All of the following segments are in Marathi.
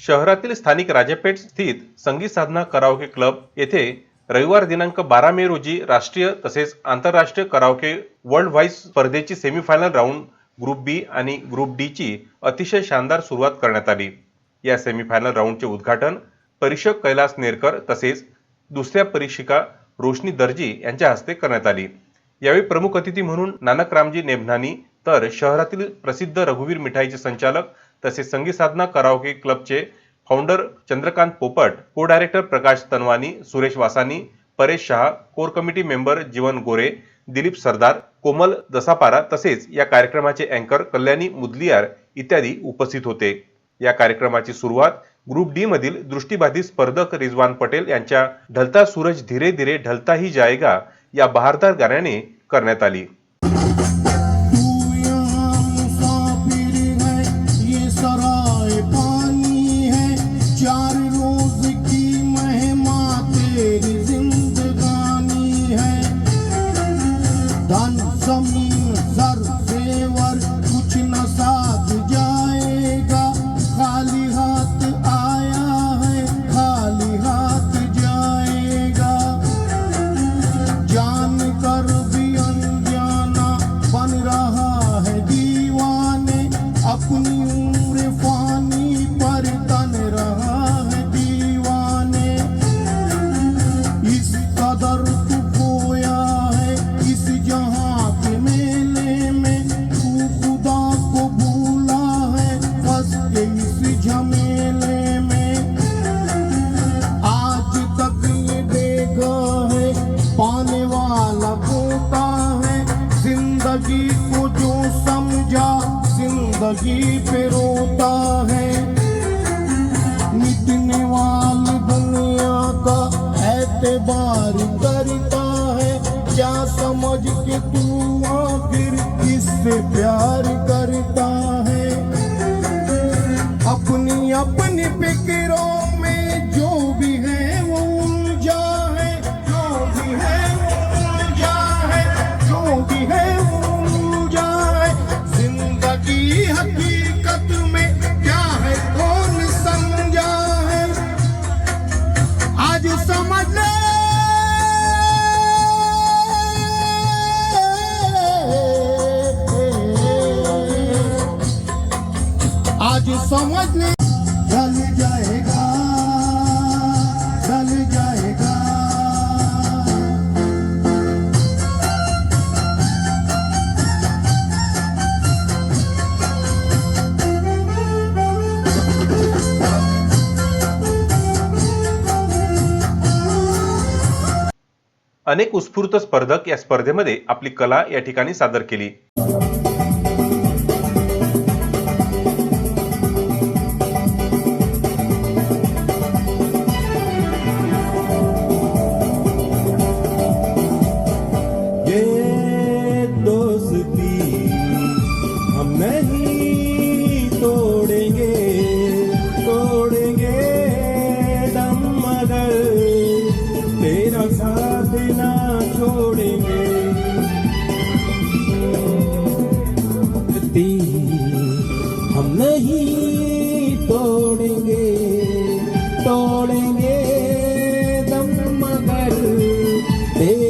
शहरातील स्थानिक राजापेठ स्थित संगीत साधना कराओके क्लब येथे रविवार दिनांक बारा मे रोजी राष्ट्रीय तसेच आंतरराष्ट्रीय कराओके वर्ल्ड वाईज स्पर्धेची सेमीफायनल राऊंड ग्रुप बी आणि ग्रुप डीची अतिशय शानदार सुरुवात करण्यात आली. या सेमीफायनल राऊंडचे उद्घाटन परीक्षक कैलास नेरकर तसेच दुसऱ्या परीक्षिका रोशनी दर्जी यांच्या हस्ते करण्यात आली. यावेळी प्रमुख अतिथी म्हणून नानक रामजी नेभनानी तर शहरातील प्रसिद्ध रघुवीर मिठाईचे संचालक तसेच संगीत साधना कराओके क्लबचे founder Chandrakant Popat co director Prakash Tanwani Suresh Wasani Paresh Shah core committee member Jeevan Gore Dilip Sardar Komal Dasapara तसेच या कार्यक्रमाचे अँकर कल्याणी मुदलियार इत्यादी उपस्थित होते. या कार्यक्रमाची सुरुवात ग्रुप डी मधील दृष्टीबाधित स्पर्धक रिजवान पटेल यांच्या ढलता सूरज धीरे धीरे ढलता ही जायगा या बहारदार गाण्याने करण्यात आली. धन जमीन सर जेवर कुछ न साथ जाएगा खाली हाथ आया है खाली हाथ जाएगा जान कर भी अनजाना बन रहा है दीवाने. अपनी उम्र फानी पर तन रहा है दीवाने. इस कदर ज़िंदगी पे रोता है। मिटने वाली दुनिया का एतबार करता है। क्या समझ के तू आखिर किससे प्यार करता है? अपनी अपनी फिक्रों में जो भी है आज समझ ले ढल जाएगा ढल जाएगा अनेक उत्स्फूर्त स्पर्धक या स्पर्धेमध्ये आपली कला या ठिकाणी सादर केली. तेरा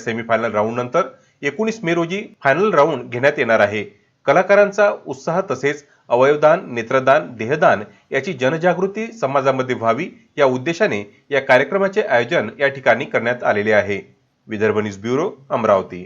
सेमीफायनल राऊंडनंतर एकोणीस मे रोजी फायनल राऊंड घेण्यात येणार आहे. कलाकारांचा उत्साह तसेच अवयवदान नेत्रदान देहदान याची जनजागृती समाजामध्ये व्हावी या उद्देशाने या कार्यक्रमाचे आयोजन या ठिकाणी करण्यात आलेले आहे. Vidarbha news bureau Amravati.